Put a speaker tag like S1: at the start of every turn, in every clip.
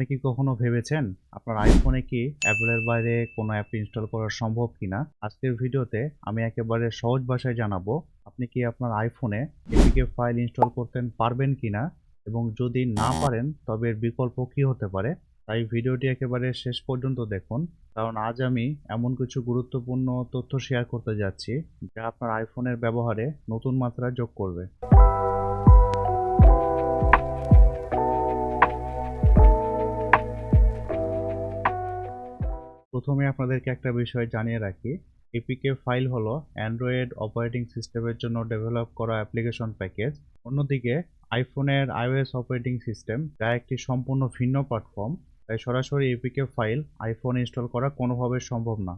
S1: আপনি কি কখনো ভেবেছেন আপনার আইফোনে কি অ্যাপেলের বাইরে কোনো অ্যাপ ইনস্টল করা সম্ভব কিনা? আজকের ভিডিওতে আমি একেবারে সহজ ভাষায় জানাব, আপনি কি আপনার আইফোনে এপিকে ফাইল ইনস্টল করতে পারবেন কিনা? এবং যদি না পারেন, তবে এর বিকল্প কি হতে পারে? তাই ভিডিওটি একেবারে শেষ পর্যন্ত দেখুন, কারণ আজ আমি এমন কিছু গুরুত্বপূর্ণ তথ্য শেয়ার করতে যাচ্ছি, যা আপনার আইফোনের ব্যবহারে নতুন মাত্রা যোগ করবে। প্রথমে আপনাদেরকে একটা বিষয় জানিয়ে রাখি। এপিকে ফাইল হলো অ্যান্ড্রয়েড অপারেটিং সিস্টেমের জন্য ডেভেলপ করা অ্যাপ্লিকেশন প্যাকেজ অন্যদিকে আইফোনের আইওএস অপারেটিং সিস্টেম যা একটি সম্পূর্ণ ভিন্ন প্ল্যাটফর্ম তাই সরাসরি এপিকে ফাইল আইফোন ইনস্টল করা কোনোভাবে সম্ভব না।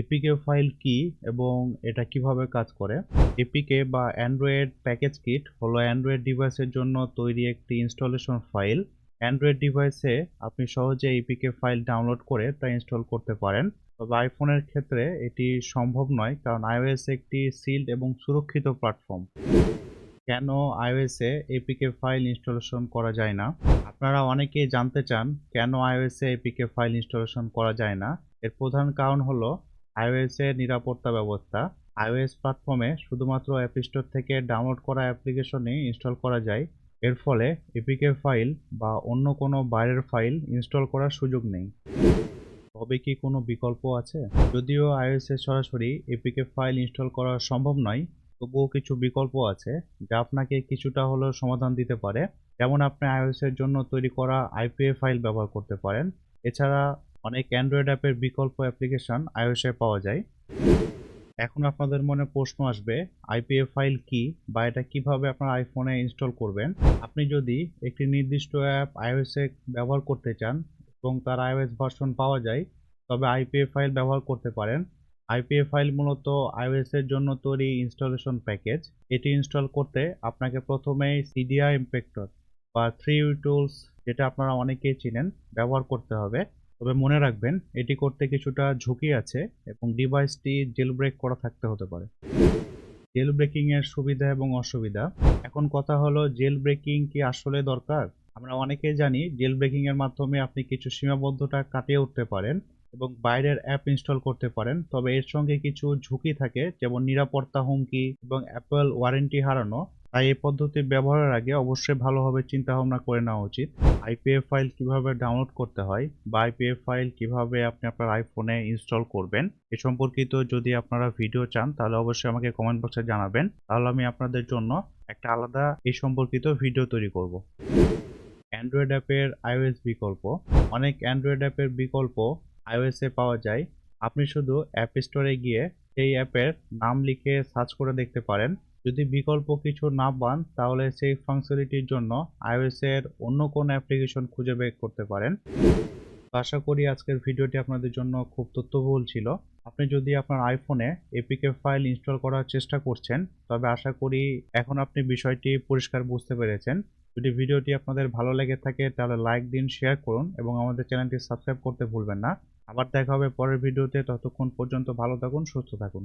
S1: এপিকে ফাইল কি এবং এটা কীভাবে কাজ করে? এপিকে বা অ্যান্ড্রয়েড প্যাকেজ কিট হলো অ্যান্ড্রয়েড ডিভাইসের জন্য তৈরি একটি ইনস্টলেশন ফাইল অ্যান্ড্রয়েড ডিভাইসে আপনি সহজে এপিকে ফাইল ডাউনলোড করে তা ইনস্টল করতে পারেন। তবে আইফোনের ক্ষেত্রে এটি সম্ভব নয়, কারণ আইওএস একটি সিল্ড এবং সুরক্ষিত প্ল্যাটফর্ম কেন আইওএসে এপিকে ফাইল ইনস্টলেশন করা যায় না? আপনারা অনেকেই জানতে চান, কেন আইওএসে এপিকে ফাইল ইনস্টলেশন করা যায় না? এর প্রধান কারণ হলো এর নিরাপত্তা ব্যবস্থা। iOS প্ল্যাটফর্মে শুধুমাত্র অ্যাপ স্টোর থেকে ডাউনলোড করা অ্যাপ্লিকেশনই ইনস্টল করা যায়। এর ফলে এপিকে ফাইল বা অন্য কোনো বাইরের ফাইল ইনস্টল করার সুযোগ নেই। তবে কি কোনো বিকল্প আছে? যদিও এ সরাসরি এপিকে ফাইল ইনস্টল করা সম্ভব নয়, তবুও কিছু বিকল্প আছে যা আপনাকে কিছুটা হলেও সমাধান দিতে পারে। যেমন আপনি এর জন্য তৈরি করা আইপিএ ফাইল ব্যবহার করতে পারেন। এছাড়া অনেক অ্যান্ড্রয়েড অ্যাপের বিকল্প অ্যাপ্লিকেশন এ পাওয়া যায়। এখন আপনাদের মনে প্রশ্ন আসবে আইপিএ ফাইল কি বা এটা কীভাবে আপনার আইফোনে ইনস্টল করবেন? আপনি যদি একটি নির্দিষ্ট অ্যাপ এ ব্যবহার করতে চান এবং তার iOS ভার্সন পাওয়া যায়, তবে আইপিএ ফাইল ব্যবহার করতে পারেন। আইপিএ ফাইল মূলত iOS এর জন্য তৈরি ইনস্টলেশন প্যাকেজ এটি ইনস্টল করতে আপনাকে প্রথমেই সিডিআই ইম্পেক্টর বা থ্রি টুলস যেটা আপনারা অনেকেই চিনেন, ব্যবহার করতে হবে। তবে মনে রাখবেন, এটি করতে কিছুটা ঝুঁকি আছে এবং ডিভাইসটি জেল ব্রেক করা থাকতে হতে পারে। জেল ব্রেকিং এর সুবিধা এবং অসুবিধা। এখন কথা হলো জেল ব্রেকিং কি আসলে দরকার? আমরা অনেকেই জানি জেল ব্রেকিং এর মাধ্যমে আপনি কিছু সীমাবদ্ধতা কাটিয়ে উঠতে পারেন এবং বাইরের অ্যাপ ইনস্টল করতে পারেন। তবে এর সঙ্গে কিছু ঝুঁকি থাকে, যেমন নিরাপত্তা হুমকি এবং অ্যাপল ওয়ারেন্টি হারানো। তাই এই পদ্ধতি ব্যবহারের আগে অবশ্যই ভালোভাবে চিন্তা ভাবনা করে নেওয়া উচিত। আইপিএফ ফাইল কীভাবে ডাউনলোড করতে হয় বা আইপিএফ ফাইল কীভাবে আপনি আপনার আইফোনে ইনস্টল করবেন, এ সম্পর্কিত যদি আপনারা ভিডিও চান, তাহলে অবশ্যই আমাকে কমেন্ট বক্সে জানাবেন। তাহলে আমি আপনাদের জন্য একটা আলাদা এই সম্পর্কিত ভিডিও তৈরি করব। অ্যান্ড্রয়েড অ্যাপের আইওএস বিকল্প। অনেক অ্যান্ড্রয়েড অ্যাপের বিকল্প আইওএসে পাওয়া যায়। আপনি শুধু অ্যাপ স্টোরে গিয়ে সেই অ্যাপের নাম লিখে সার্চ করে দেখতে পারেন। যদি বিকল্প কিছু না পান, তাহলে সেই ফাংশনালিটির জন্য এর অন্য কোনো অ্যাপ্লিকেশন খুঁজে বের করতে পারেন। আশা করি আজকের ভিডিওটি আপনাদের জন্য খুব তথ্যবহুল ছিল। আপনি যদি আপনার আইফোনে এপিকে ফাইল ইনস্টল করার চেষ্টা করছেন, তবে আশা করি এখন আপনি বিষয়টি পরিষ্কার বুঝতে পেরেছেন। যদি ভিডিওটি আপনাদের ভালো লেগে থাকে, তাহলে লাইক দিন শেয়ার করুন এবং আমাদের চ্যানেলটি সাবস্ক্রাইব করতে ভুলবেন না। আবার দেখা হবে পরের ভিডিওতে, ততক্ষণ পর্যন্ত ভালো থাকুন, সুস্থ থাকুন।